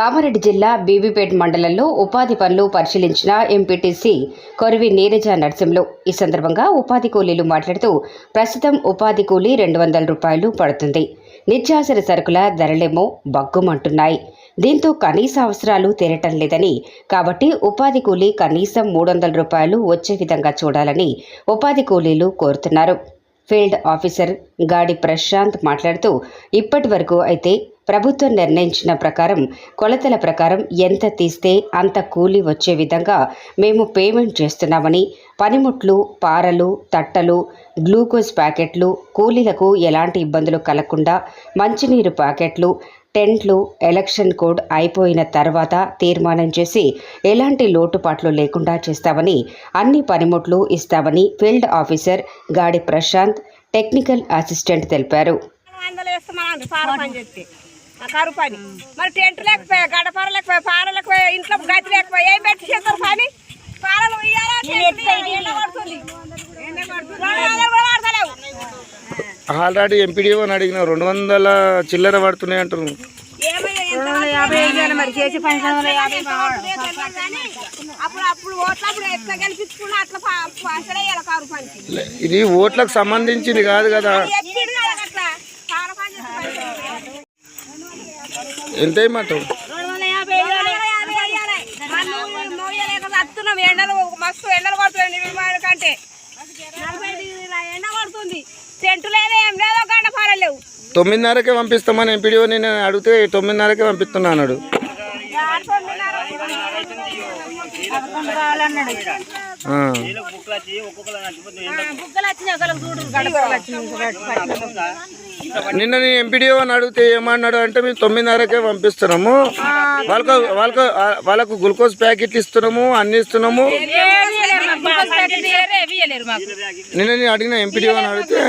కామారెడ్డి జిల్లా బీబీపేట్ మండలంలో ఉపాధి పనులు పరిశీలించిన ఎంపీటీసీ కొరివి నీరజ నరసింహులు. ఈ సందర్భంగా ఉపాధి కూలీలు మాట్లాడుతూ ప్రస్తుతం ఉపాధి కూలీ రెండు వందల రూపాయలు పడుతుంది. నిత్యావసర సరుకుల ధరలేమో బగ్గుమంటున్నాయి దీంతో కనీస అవసరాలు తీరటం లేదని కాబట్టి ఉపాధి కూలీ కనీసం మూడు వందల రూపాయలు వచ్చే విధంగా చూడాలని ఉపాధి కూలీలు కోరుతున్నారు. ఫీల్డ్ ఆఫీసర్ గాడి ప్రశాంత్ మాట్లాడుతూ ఇప్పటి వరకు అయితే ప్రభుత్వం నిర్ణయించిన ప్రకారం కొలతల ప్రకారం ఎంత తీస్తే అంత కూలి వచ్చే విధంగా మేము పేమెంట్ చేస్తున్నామని పనిముట్లు పారలు తట్టలు గ్లూకోజ్ ప్యాకెట్లు కూలీలకు ఎలాంటి ఇబ్బందులు కలగకుండా మంచినీరు ప్యాకెట్లు టెంట్లు ఎలక్షన్ కోడ్ అయిపోయిన తర్వాత తీర్మానం చేసి ఎలాంటి లోటుపాట్లు లేకుండా చేస్తామని అన్ని పనిముట్లు ఇస్తామని ఫీల్డ్ ఆఫీసర్ గాడి ప్రశాంత్ టెక్నికల్ అసిస్టెంట్ తెలిపారు. పని మరి టెంట్ లేకపోయా గడపార లేకపోయా పార లేకపోయా ఇంట్లో గది లేకపోయా ఏం పెట్టి చేస్తారు పని పారలు ఇయ్యాలా, టెంట్ ఇయ్యాలా, ఎండ పడుతుంది. ఎండ పడుతుంది. రెండు వందలు కూడా పడతలేవు. ఆల్రెడీ ఎంపీడీఓ అని అడిగిన రెండు వందల చిల్లర పడుతున్నాయి అంటారు ఇది ఓట్లకు సంబంధించింది కాదు కదా. ఎంత ఎండలు మస్తు ఎండలు కంటే నలభై డిగ్రీల ఎండ కొడుతుంది టెంట్ లేదు ఏం లేదు గంట పారలేవు తొమ్మిదిన్నరకే పంపిస్తామని ఎంపీడీఓ నేను అడిగితే తొమ్మిదిన్నరకే పంపిస్తున్నా అన్నాడు. నిన్న నేను ఎంపీడీఓ అని అడిగితే ఏమన్నాడు అంటే మేము తొమ్మిదిన్నరకే పంపిస్తున్నాము. వాళ్ళకు వాళ్ళకు వాళ్ళకు గ్లూకోజ్ ప్యాకెట్లు ఇస్తున్నాము అన్ని ఇస్తున్నాము. నిన్న నేను అడిగిన ఎంపీడీఓ అని అడిగితే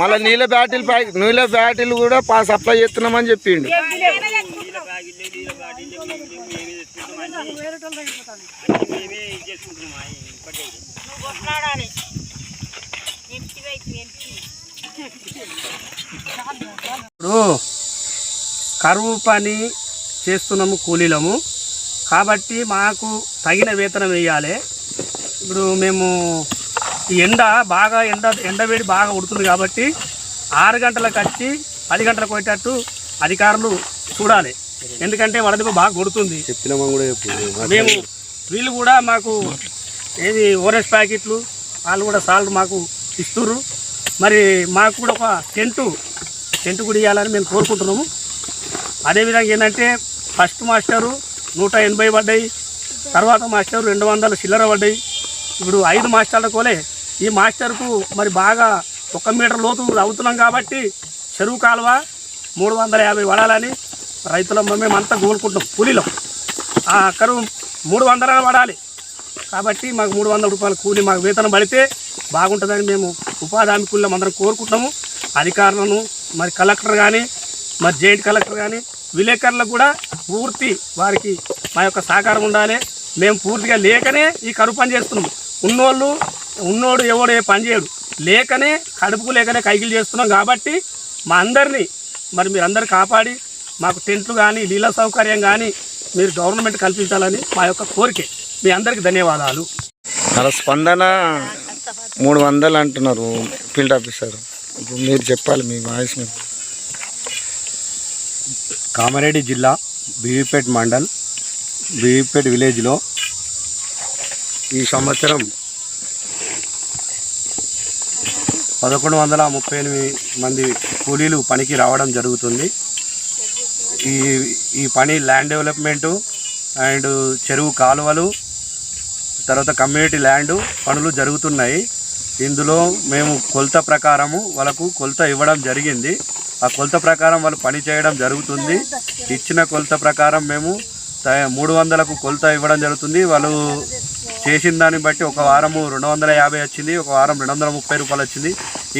మళ్ళీ నీళ్ళ బ్యాటిల్ ప్యాక్ నీళ్ళ బ్యాటిల్ కూడా పా సప్లై చేస్తున్నామని చెప్పిండు. ఇప్పుడు కరువు పని చేస్తున్నాము కూలీలము. కాబట్టి మాకు తగిన వేతనం వేయాలి. ఇప్పుడు మేము ఈ ఎండ బాగా ఎండ ఎండవేడి బాగా ఉడుతుంది కాబట్టి ఆరు గంటలకు వచ్చి పది గంటలకు పోయేటట్టు అధికారులు చూడాలి. ఎందుకంటే వడదెబ్బ బాగా కొడుతుంది. మేము వీళ్ళు కూడా మాకు ఏది ఓరెస్ ప్యాకెట్లు వాళ్ళు కూడా సాల్ట్ మాకు ఇస్తుర్రు. మరి మాకు కూడా ఒక టెంటు టెంట్ కూడా ఇవ్వాలని మేము కోరుకుంటున్నాము. అదేవిధంగా ఏంటంటే ఫస్ట్ మాస్టరు నూట ఎనభై పడ్డాయి తర్వాత మాస్టర్ రెండు వందల చిల్లర పడ్డాయి. ఇప్పుడు ఐదు మాస్టర్ల కోలే. ఈ మాస్టర్కు మరి బాగా ఒక మీటర్ లోతు అవుతున్నాం కాబట్టి చెరువు కాలువ మూడు వందల యాభై పడాలని రైతులం మేమంతా కోరుకుంటాం కూలీలో. ఆ కరువు మూడు వందల పడాలి. కాబట్టి మాకు మూడు వందల రూపాయల కూలి మాకు వేతనం పడితే బాగుంటుందని మేము ఉపాధి హామీ కూలీలం అందరం కోరుకుంటున్నాము. అధికారులను మరి కలెక్టర్ కానీ మరి జాయింట్ కలెక్టర్ కానీ విలేకరులకు కూడా పూర్తి వారికి మా యొక్క సహకారం ఉండాలి. మేము పూర్తిగా లేకనే ఈ కరువు పని చేస్తున్నాము ఉన్నోళ్ళు ఉన్నోడు ఎవడు ఏ పని చేయడు. లేకనే కడుపుకు లేకనే కైకిలు చేస్తున్నాం కాబట్టి మా అందరినీ మరి మీరు అందరు కాపాడి మాకు టెంట్లు కానీ నీళ్ళ సౌకర్యం కానీ మీరు గవర్నమెంట్ కల్పించాలని మా యొక్క కోరిక. మీ అందరికీ ధన్యవాదాలు. అలా స్పందన మూడు వందలు అంటున్నారు ఫీల్డ్ ఆఫీసర్. ఇప్పుడు మీరు చెప్పాలి మీ వాయిస్ మీద కామారెడ్డి జిల్లా బీవీపేట్ మండల్ బీవీపేట్ విలేజ్లో ఈ సంవత్సరం పదకొండు వందల ముప్పై ఎనిమిది మంది కూలీలు పనికి రావడం జరుగుతుంది. ఈ ఈ పని ల్యాండ్ డెవలప్మెంటు అండ్ చెరువు కాలువలు తర్వాత కమ్యూనిటీ ల్యాండ్ పనులు జరుగుతున్నాయి. ఇందులో మేము కొలత ప్రకారము వాళ్ళకు కొలత ఇవ్వడం జరిగింది. ఆ కొలత ప్రకారం వాళ్ళు పని చేయడం జరుగుతుంది. ఇచ్చిన కొలత ప్రకారం మేము త- మూడు వందలకు కొలత ఇవ్వడం జరుగుతుంది. వాళ్ళు చేసిన దాన్ని బట్టి ఒక వారము రెండు వందల యాభై వచ్చింది ఒక వారం రెండు వందల ముప్పై రూపాయలు వచ్చింది.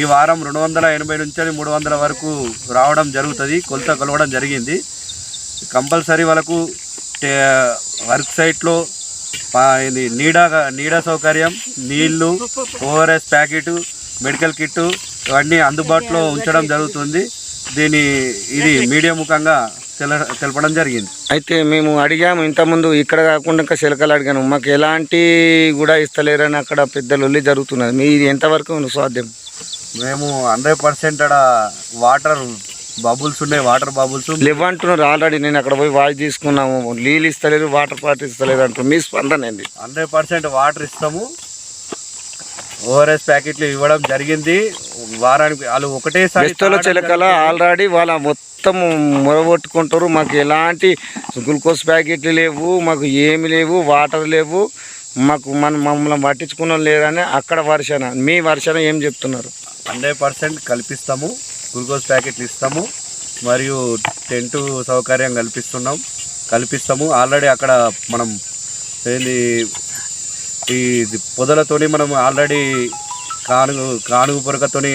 ఈ వారం రెండు వందల ఎనభై నుంచి మూడు వందల వరకు రావడం జరుగుతుంది కొలత కొలవడం జరిగింది. కంపల్సరీ వాళ్ళకు వర్క్ సైట్లో ఇది నీడ నీడ సౌకర్యం నీళ్ళు ఓఆర్ఎస్ ప్యాకెట్ మెడికల్ కిట్టు ఇవన్నీ అందుబాటులో ఉంచడం జరుగుతుంది. దీని ఇది మీడియా ముఖంగా తెలపడం జరిగింది. అయితే మేము అడిగాము ఇంతకుముందు ఇక్కడ కాకుండా ఇంకా చిలకలు అడిగాను. మాకు ఎలాంటి కూడా ఇస్తలేరని అక్కడ పెద్ద లొల్లి జరుగుతున్నది. మీది ఎంతవరకు సాధ్యం? మేము హండ్రెడ్ పర్సెంట్ అక్కడ వాటర్ బబుల్స్ ఉన్నాయి వాటర్ బబుల్స్ లేవంటున్నారు ఆల్రెడీ. నేను అక్కడ పోయి వాయిస్ తీసుకున్నాము. నీళ్ళు ఇస్తలేరు వాటర్ పార్టీ ఇస్తలేరు అంటారు మీ స్పందన ఏంది? హండ్రెడ్ పర్సెంట్ వాటర్ ఇస్తాము. ఓఆర్ఎస్ ప్యాకెట్లు ఇవ్వడం జరిగింది. వారానికి వాళ్ళు ఒకటేసారి బెస్తల చిలకల. ఆల్రెడీ వాళ్ళ మొత్తం మొరగొట్టుకుంటారు. మాకు ఎలాంటి గ్లూకోజ్ ప్యాకెట్లు లేవు మాకు ఏమి లేవు వాటర్ లేవు. మాకు మన మమ్మల్ని పట్టించుకున్న లేదని అక్కడ వర్షన మీ వర్షన ఏం చెప్తున్నారు? హండ్రెడ్ పర్సెంట్ కల్పిస్తాము గ్లూకోజ్ ప్యాకెట్లు ఇస్తాము మరియు టెంటు సౌకర్యం కల్పిస్తున్నాం కల్పిస్తాము. ఆల్రెడీ అక్కడ మనం ఏంది ఈ పొదలతోని మనం ఆల్రెడీ కానుగు కానుగు పొరకతోని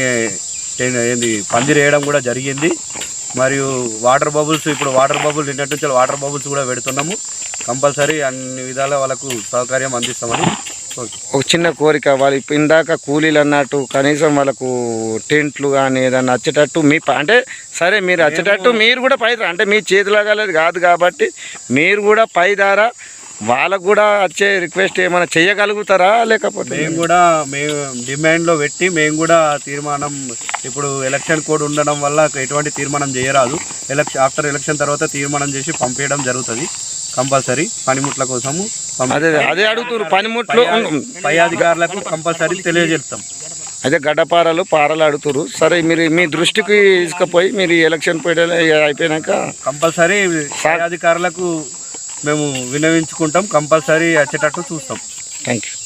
టెన్- ఏంది పందిరి వేయడం కూడా జరిగింది మరియు వాటర్ బబుల్స్ ఇప్పుడు వాటర్ బబుల్స్ నిన్నటి నుంచి వాటర్ బబుల్స్ కూడా పెడుతున్నాము కంపల్సరీ అన్ని విధాల వాళ్ళకు సౌకర్యం అందిస్తామని. ఒక చిన్న కోరిక వాళ్ళు ఇందాక కూలీలు అన్నట్టు కనీసం వాళ్ళకు టెంట్లు కానీ ఏదన్నా వచ్చేటట్టు మీ అంటే సరే మీరు వచ్చేటట్టు మీరు కూడా పై అంటే మీ చేతిలో కాలేదు కాదు కాబట్టి మీరు కూడా పై ద్వారా వాళ్ళకు కూడా వచ్చే రిక్వెస్ట్ ఏమైనా చేయగలుగుతారా? లేకపోతే మేము కూడా మేము డిమాండ్లో పెట్టి మేము కూడా తీర్మానం ఇప్పుడు ఎలక్షన్ కోడ్ ఉండడం వల్ల ఎటువంటి తీర్మానం చేయరాదు. ఎలక్షన్ ఆఫ్టర్ ఎలక్షన్ తర్వాత తీర్మానం చేసి పంపించడం జరుగుతుంది. కంపల్సరీ పనిముట్ల కోసము అదే అదే అడుగుతున్నారు. పనిముట్లు పై- అధికారులకు కంపల్సరీ తెలియజేస్తాం. అదే గడ్డపారలు పారలు అడుగుతున్నారు. సరే మీరు మీ దృష్టికి తీసుకుపోయి మీరు ఎలక్షన్ పోయడం అయిపోయినాక కంపల్సరీ అధికారులకు మేము వినవించుకుంటాం కంపల్సరీ వచ్చేటట్టు చూస్తాం. Thank you